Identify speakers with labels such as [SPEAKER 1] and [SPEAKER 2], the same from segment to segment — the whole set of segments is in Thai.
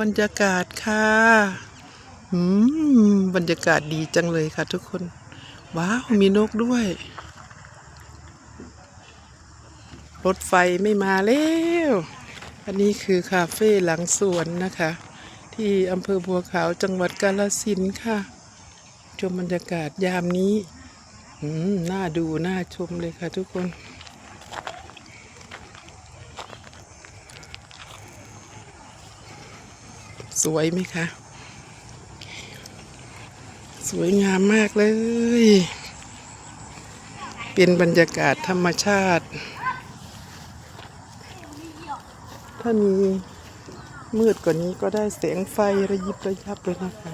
[SPEAKER 1] บรรยากาศค่ะอืมบรรยากาศดีจังเลยค่ะทุกคน ว้าว มีนกด้วย รถไฟไม่มาแล้ว อันนี้คือคาเฟ่หลังสวนนะคะ ที่อำเภอบัวขาวจังหวัดกาฬสินธุ์ค่ะชมบรรยากาศยามนี้อืมน่าดูน่าชมเลยค่ะทุกคน สวยไหมคะ สวยงามมากเลย เป็นบรรยากาศธรรมชาติ ถ้ามีมืดกว่านี้ก็ได้แสงไฟระยิบระยับเลยนะคะ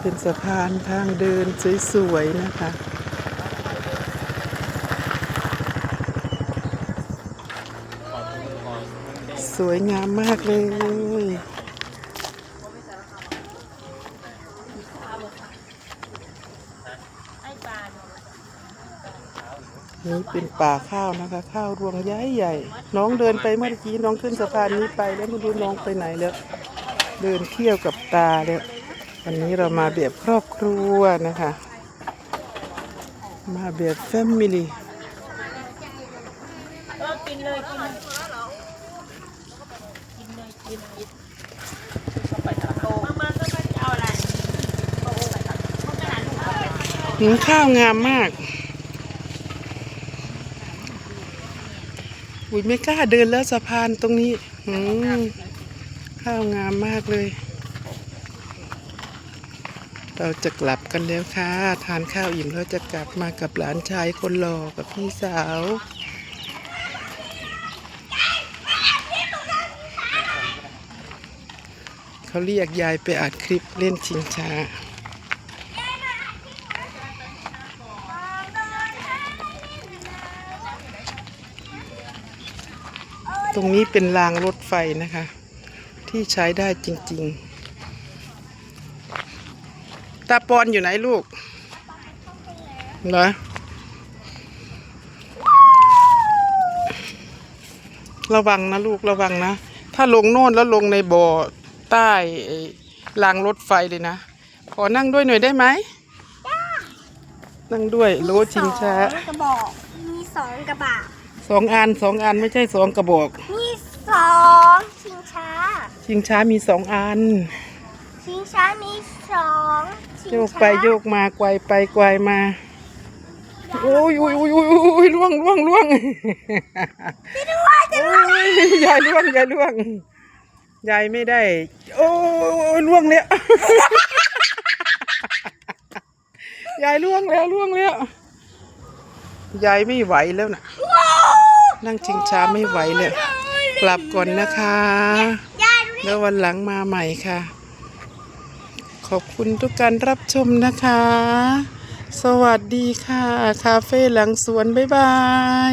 [SPEAKER 1] เป็นสะพานทางเดินสวยๆนะคะ วยงามมากเลย นี่เป็นป่าข้าวนะคะ ข้าวรวงย้ายใหญ่ น้องเดินไปเมื่อกี้น้องขึ้นสะพานนี้ไปแล้วไม่รู้น้องไปไหนแล้ว เดินเที่ยวกับตาแล้ววันนี้เรามาแบบครอบครัวนะคะ มาแบบแฟมิลี่
[SPEAKER 2] กินเลยกินเลย กินเลยกินกินเข้าไปตมามาก็จะเอาอะไรโอ้โหไปตะโกมันจะหาลูกเอาไป
[SPEAKER 1] หืมข้าวงามมาก อุ้ยไม่กล้าเดินแล้วสะพานตรงนี้หืมข้าวงามมากเลย เราจะกลับกันแล้วค่ะ ทานข้าวอิ่มเราจะกลับมากับหลานชายคนหล่อกับพี่สาว เขาเรียกยายไปอัดคลิปเล่นชิงช้าตรงนี้เป็นรางรถไฟนะคะ ที่ใช้ได้จริง ๆ ตาปอนอยู่ไหนลูกเหรอระวังนะลูกระวังนะ ถ้าลงโน่นแล้วลงในบ่อ ใต้ไอ้รางรถไฟเลยนะ ขอนั่งด้วยหน่อยได้ไหมนั่งด้วยโลชิงช้า
[SPEAKER 3] สองกระบอกมีสองกระบะ
[SPEAKER 1] สองอันสองอันไม่ใช่สองกระบอก
[SPEAKER 3] มีสองชิงช้า
[SPEAKER 1] ชิงช้ามีสองอัน
[SPEAKER 3] ชิงช้ามีสองชิง
[SPEAKER 1] โยก
[SPEAKER 3] ช้า
[SPEAKER 1] ไปโยกมาไกวไปไกวมาโอ้ยโอ้ยโอ้ยโอ้ยโอ้ยล่วงล่วงล่วงโอ้ยยายล่วงยายล่วง ยายไม่ได้ โอ้ล่วงแล้วยายล่วงแล้วล่วงแล้วยายไม่ไหวแล้วนะนั่งชิงช้าไม่ไหวเลยกลับก่อนนะคะ แล้ววันหลังมาใหม่ค่ะ ขอบคุณทุกการรับชมนะคะ สวัสดีค่ะ คาเฟ่หลังสวน บ๊ายบาย